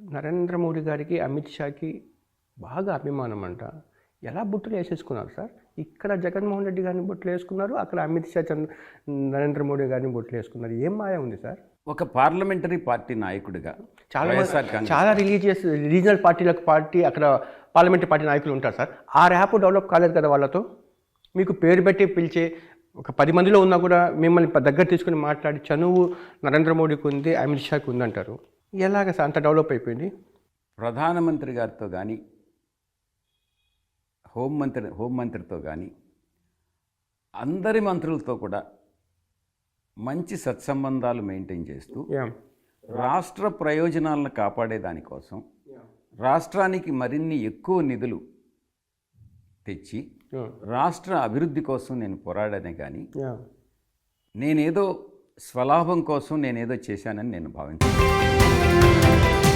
నరేంద్ర మోడీ గారికి అమిత్ షాకి బాగా అభిమానం అంట ఎలా బుట్టలు వేసేసుకున్నారు సార్? ఇక్కడ జగన్మోహన్ రెడ్డి గారిని బుట్టలు వేసుకున్నారు అక్కడ అమిత్ షా చంద్ర నరేంద్ర మోడీ గారిని బుట్టలు వేసుకున్నారు. ఏం మాయ ఉంది సార్? ఒక పార్లమెంటరీ పార్టీ నాయకుడిగా చాలా చాలా రిలీజియస్ రీజనల్ పార్టీలకు పార్టీ అక్కడ పార్లమెంట్ పార్టీ నాయకులు ఉంటారు సార్. ఆ ర్యాప్ డెవలప్ కాలేదు కదా వాళ్ళతో? మీకు పేరు పెట్టి పిలిచే ఒక పది మందిలో ఉన్నా కూడా మిమ్మల్ని దగ్గర తీసుకుని మాట్లాడి చనువు నరేంద్ర మోడీకి ఉంది అమిత్ షాకి ఉందంటారు. ఎలాగ సార్ అంత డెవలప్ అయిపోయింది? ప్రధానమంత్రి గారితో కానీ హోంమంత్రి హోంమంత్రితో కానీ అందరి మంత్రులతో కూడా మంచి సత్సంబంధాలు మెయింటైన్ చేస్తూ రాష్ట్ర ప్రయోజనాలను కాపాడే దానికోసం రాష్ట్రానికి మరిన్ని ఎక్కువ నిధులు తెచ్చి రాష్ట్ర అభివృద్ధి కోసం నేను పోరాడానే కానీ నేనేదో స్వలాభం కోసం నేనేదో చేశానని నేను భావించాను.